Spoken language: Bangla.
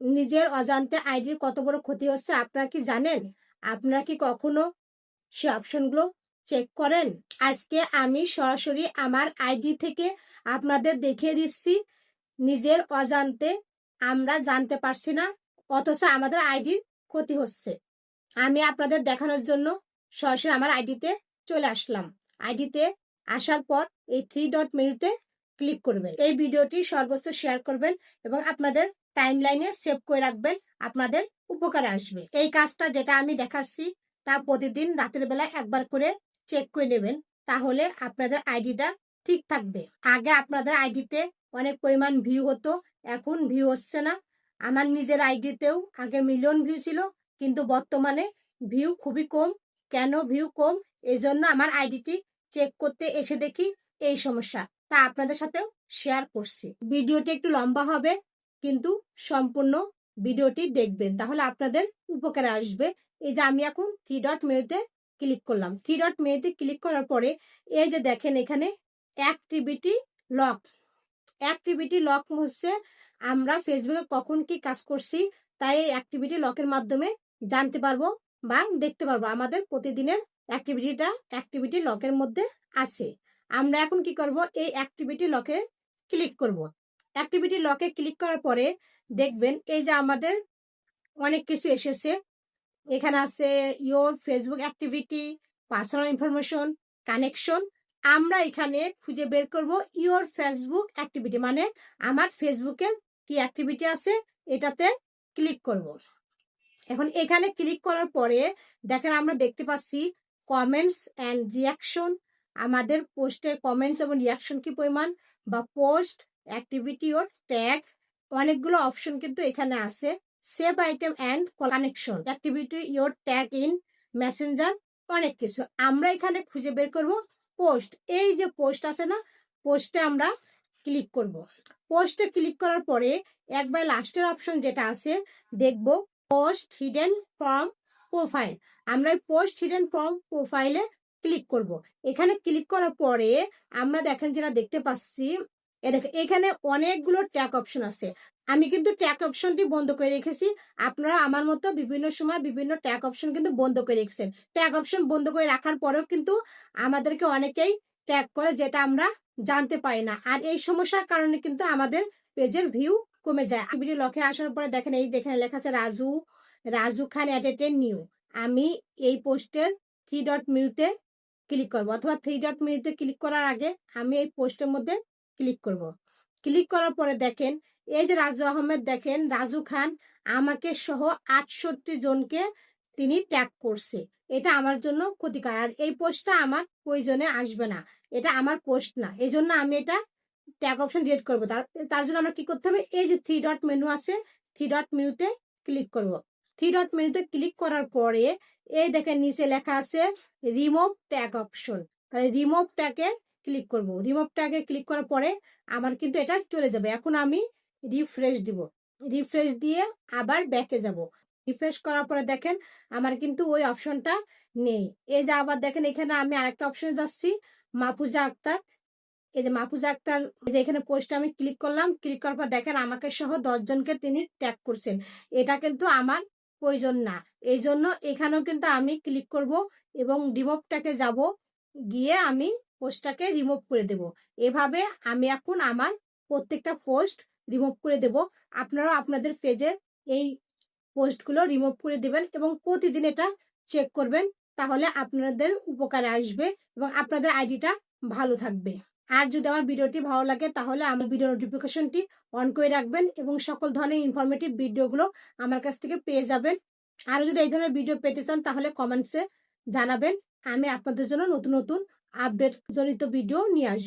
নিজের অজান্তে আইডির কত বড় ক্ষতি হচ্ছে আপনারা কি জানেন? আপনারা কি কখনো সে অপশনগুলো চেক করেন? আজকে আমি সরাসরি আমার আইডি থেকে আপনাদের দেখিয়ে দিচ্ছি। নিজের অজান্তে আমরা জানতে পারছি না, অথচ আমাদের আইডির ক্ষতি হচ্ছে। আমি আপনাদের দেখানোর জন্য সরাসরি আমার আইডিতে চলে আসলাম। আইডিতে আসার পর এই থ্রি ডট মেনুতে ক্লিক করবেন। এই ভিডিওটি সর্বোচ্চ শেয়ার করবেন এবং আপনাদের টাইম লাইনে সেভ করে রাখবেন, আপনাদের উপকারে আসবে। এই কাজটা যেটা আমি দেখাচ্ছি, তা প্রতিদিন রাতের বেলা একবার করে চেক করে নেবেন, তাহলে আপনাদের আইডিটা ঠিক থাকবে। আগে আপনাদের আইডিতে অনেক পরিমাণ ভিউ হতো, এখন ভিউ হচ্ছে না। আমার নিজের আইডিতেও আগে মিলিয়ন ভিউ ছিল, কিন্তু বর্তমানে ভিউ খুবই কম। কেন ভিউ কম? এই জন্য আমার আইডিটি চেক করতে এসে দেখি এই সমস্যা। তা আপনাদের সাথেও শেয়ার করছি। ভিডিওটি একটু লম্বা হবে কিন্তু সম্পূর্ণ ভিডিওটি দেখবেন। তাহলে আপনাদের উপকারে আসবে। এই যে আমি এখন থ্রি ডট মেনুতে ক্লিক করলাম। থ্রি ডট মেনুতে ক্লিক করার পরে এই যে দেখেন এখানে অ্যাক্টিভিটি লক অ্যাক্টিভিটি লক হচ্ছে আমরা ফেসবুকে কখন কি কাজ করছি, তাই এই অ্যাক্টিভিটি লকের মাধ্যমে জানতে পারব বা দেখতে পারব। আমাদের প্রতিদিনের অ্যাক্টিভিটিটা অ্যাক্টিভিটি লকের মধ্যে আছে। আমরা এখন কি করব? এই অ্যাক্টিভিটি লকে ক্লিক করব। অ্যাক্টিভিটি লকে ক্লিক করার পরে দেখবেন এই যে আমাদের অনেক কিছু এসেছে। এখানে আছে your Facebook activity personal information connection আমরা এখানে খুঁজে বের করব ইয়োর ফেসবুক অ্যাক্টিভিটি মানে আমার ফেসবুকের কি অ্যাক্টিভিটি আছে এটাতে ক্লিক করব। এখন এখানে ক্লিক করার পরে দেখেন আমরা দেখতে পাচ্ছি কমেন্টস অ্যান্ড রিয়াকশন আমাদের পোস্টে কমেন্টস এবং রিয়াকশন কি পরিমাণ? বা পোস্ট অ্যাক্টিভিটি ওর ট্যাগ অনেকগুলো অপশন কিন্তু এখানে আছে। Save item and connection activity your tag in messenger অনেক কিছু। আমরা এখানে খুঁজে বের করব পোস্ট এই যে পোস্ট আছে না পোস্টে আমরা ক্লিক করব। পোস্টে ক্লিক করার পরে একবার লাস্টের অপশন যেটা আছে, দেখব পোস্ট হিডেন ফর্ম প্রোফাইল আমরা পোস্ট হিডেন ফর্ম প্রোফাইলে ক্লিক করব। এখানে ক্লিক করার পরে আমরা দেখেন যেটা দেখতে পাচ্ছি এখানে অনেকগুলো ট্যাগ অপশন আছে। আমি কিন্তু ট্যাগ অপশনটি বন্ধ করে রেখেছি। আপনারা আমার মতো বিভিন্ন সময় বিভিন্ন ট্যাগ অপশন কিন্তু বন্ধ করে রেখেছেন। ট্যাগ অপশন বন্ধ করে রাখার পরেও কিন্তু আমাদেরকে অনেকেই ট্যাগ করে যেটা আমরা জানতে পারি না। আর এই সমস্যার কারণে কিন্তু আমাদের পেজের ভিউ কমে যায়। ভিডিও লকে আসার পরে দেখেন, এই দেখেন লেখা আছে, রাজু রাজু খান অ্যাট অ্যাটেটেন নিউ আমি এই পোস্টের থ্রি ডট মিউতে ক্লিক করব। অথবা থ্রি ডট মিউতে ক্লিক করার আগে আমি এই পোস্টের মধ্যে ক্লিক করব। ক্লিক করার পরে দেখেন, এই যে রাজু আহমেদ দেখেন, রাজু খান আমাকে সহ আটষট্টি জনকে তিনি ট্যাগ করছে। এটা আমার জন্য ক্ষতিকর। আর এই পোস্টটা আমার প্রয়োজনে আসবে না। এটা আমার পোস্ট না। এই জন্য আমি এটা ট্যাগ অপশন ডিলিট করব। তার তার জন্য আমরা কি করতে হবে? এই যে থ্রি ডট মেনু আছে থ্রি ডট মেনুতে ক্লিক করব। থ্রি ডট মেনুতে ক্লিক করার পরে, এই দেখেন নিচে লেখা আছে রিমুভ ট্যাগ অপশন তাহলে রিমুভ ট্যাগে ক্লিক করব। রিমুভ ট্যাগে ক্লিক করার পরে আমার কিন্তু এটা চলে যাবে। এখন আমি রিফ্রেশ দিব। রিফ্রেশ দিয়ে আবার ব্যাকে যাব। রিফ্রেশ করার পরে দেখেন আমার কিন্তু ওই অপশনটা নেই। এই যে আবার দেখেন এখানে আমি আরেকটা অপশনে যাচ্ছি, মাহফুজা আক্তার। এই যে মাহফুজা আক্তার যে এখানে পোস্টে আমি ক্লিক করলাম। ক্লিক করার পর দেখেন আমাকে সহ দশজনকে তিনি ট্যাগ করছেন। এটা কিন্তু আমার প্রয়োজন না। এই জন্য এখানেও কিন্তু আমি ক্লিক করব এবং রিমুভটাকে যাব। গিয়ে আমি পোস্টটাকে রিমুভ করে দেব। এভাবে আমি এখন আমার প্রত্যেকটা পোস্ট রিমুভ করে দেব। আপনারা আপনাদের পেজে এই পোস্টগুলো রিমুভ করে দেবেন এবং প্রতিদিন এটা চেক করবেন, তাহলে আপনাদের উপকারে আসবে এবং আপনাদের আইডিটা ভালো থাকবে। আর যদি আমার ভিডিওটি ভালো লাগে, তাহলে আমার ভিডিও নোটিফিকেশনটি অন করে রাখবেন এবং সকল ধরনের ইনফরমেটিভ ভিডিওগুলো আমার কাছ থেকে পেয়ে যাবেন। আর যদি এই ধরনের ভিডিও পেতে চান, তাহলে কমেন্টসে জানাবেন। আমি আপনাদের জন্য নতুন নতুন আপডেট জনিত ভিডিও নিয়ে আসব।